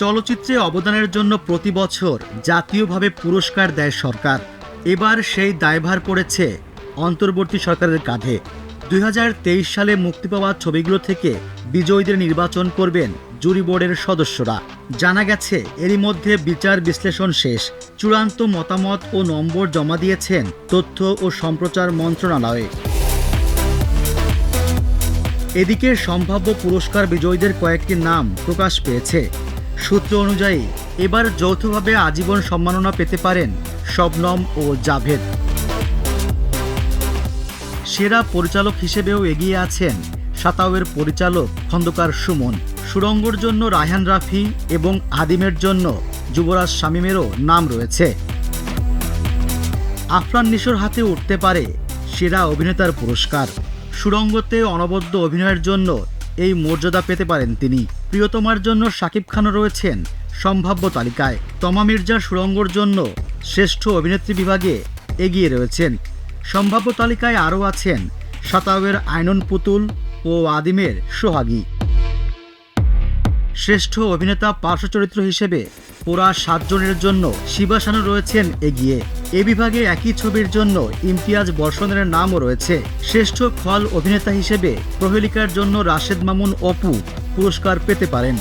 চলচ্চিত্রে অবদানের জন্য প্রতি বছর জাতীয়ভাবে পুরস্কার দেয় সরকার। এবার সেই দায়ভার পড়েছে অন্তর্বর্তী সরকারের কাঁধে। দুই হাজার তেইশ সালে মুক্তি পাওয়া ছবিগুলো থেকে বিজয়ীদের নির্বাচন করবেন জুরি বোর্ডের সদস্যরা। জানা গেছে, এরই মধ্যে বিচার বিশ্লেষণ শেষ। চূড়ান্ত মতামত ও নম্বর জমা দিয়েছেন তথ্য ও সম্প্রচার মন্ত্রণালয়ে। এদিকে সম্ভাব্য পুরস্কার বিজয়ীদের কয়েকটি নাম প্রকাশ পেয়েছে। সূত্র অনুযায়ী, এবার যৌথভাবে আজীবন সম্মাননা পেতে পারেন শবনম ও জাভেদ। সেরা পরিচালক হিসেবেও এগিয়ে আছেন সাতাওয়ের পরিচালক খন্দকার সুমন। সুরঙ্গর জন্য রায়হান রাফি এবং আদিমের জন্য যুবরাজ শামীমেরও নাম রয়েছে। আফরান নিশোর হাতে উঠতে পারে সেরা অভিনেতার পুরস্কার। সুরঙ্গতে অনবদ্য অভিনয়ের জন্য এই মর্যাদা পেতে পারেন তিনি। প্রিয়তমার জন্য শাকিব খানও রয়েছেন সম্ভাব্য তালিকায়। তমা মির্জা সুরঙ্গর জন্য শ্রেষ্ঠ অভিনেত্রী বিভাগে এগিয়ে রয়েছেন। সম্ভাব্য তালিকায় আরও আছেন সাতাওয়ের আইনন পুতুল ও আদিমের সোহাগী। শ্রেষ্ঠ অভিনেতা পার্শ্ব চরিত্র হিসেবে পোড়া সাতজনের জন্য শিবাসানু রয়েছেন এগিয়ে। এ বিভাগে একই ছবির জন্য ইমতিয়াজ বর্ষণের নামও রয়েছে। শ্রেষ্ঠ খল অভিনেতা হিসেবে প্রহেলিকার জন্য রাশেদ মামুন অপু পুরস্কার পেতে পারেন।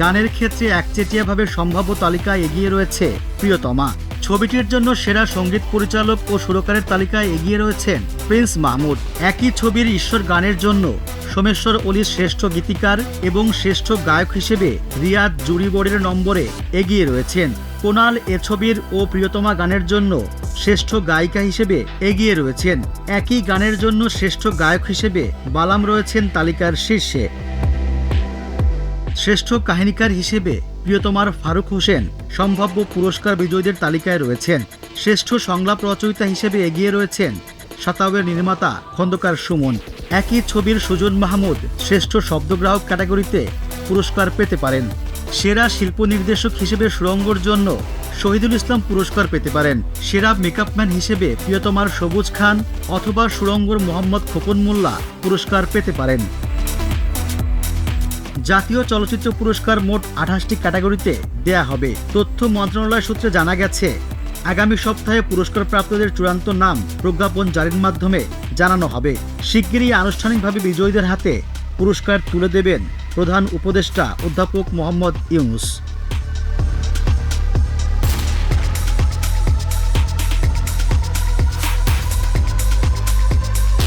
গানের ক্ষেত্রে একচেটিয়াভাবে সম্ভাব্য তালিকায় এগিয়ে রয়েছে প্রিয়তমা। ছবিটির জন্য সেরা সংগীত পরিচালক ও সুরকারের তালিকায় এগিয়ে রয়েছেন প্রিন্স মাহমুদ। একই ছবির ঈশ্বর গানের জন্য সোমেশ্বর অলির শ্রেষ্ঠ গীতিকার এবং শ্রেষ্ঠ গায়ক হিসেবে রিয়াদ জুরি বোর্ডের নম্বরে এগিয়ে রয়েছেন। কোনাল এ ছবির ও প্রিয়তমা গানের জন্য শ্রেষ্ঠ গায়িকা হিসেবে এগিয়ে রয়েছেন। একই গানের জন্য শ্রেষ্ঠ গায়ক হিসেবে বালাম রয়েছেন তালিকার শীর্ষে। শ্রেষ্ঠ কাহিনীকার হিসেবে প্রিয়তমার ফারুক হোসেন সম্ভাব্য পুরস্কার বিজয়ীদের তালিকায় রয়েছেন। শ্রেষ্ঠ সংলাপ রচয়িতা হিসেবে এগিয়ে রয়েছেন সাতাবের নির্মাতা খন্দকার সুমন। একই ছবির সুজন মাহমুদ শ্রেষ্ঠ শব্দগ্রাহক ক্যাটাগরিতে পুরস্কার পেতে পারেন। সেরা শিল্প নির্দেশক হিসেবে সুরঙ্গর জন্য শহীদুল ইসলাম পুরস্কার পেতে পারেন। সেরা মেকআপম্যান হিসেবে প্রিয়তমার সবুজ খান অথবা সুরঙ্গর মোহাম্মদ খোকন মোল্লা পুরস্কার পেতে পারেন। জাতীয় চলচ্চিত্র পুরস্কার মোট আঠাশটি ক্যাটাগরিতে দেয়া হবে। তথ্য মন্ত্রণালয় সূত্রে জানা গেছে, আগামী সপ্তাহে পুরস্কার প্রাপ্তদের চূড়ান্ত নাম প্রজ্ঞাপন জারির মাধ্যমে জানানো হবে। শিগগিরই আনুষ্ঠানিকভাবে বিজয়ীদের হাতে পুরস্কার তুলে দেবেন প্রধান উপদেষ্টা অধ্যাপক মোহাম্মদ ইউনুস।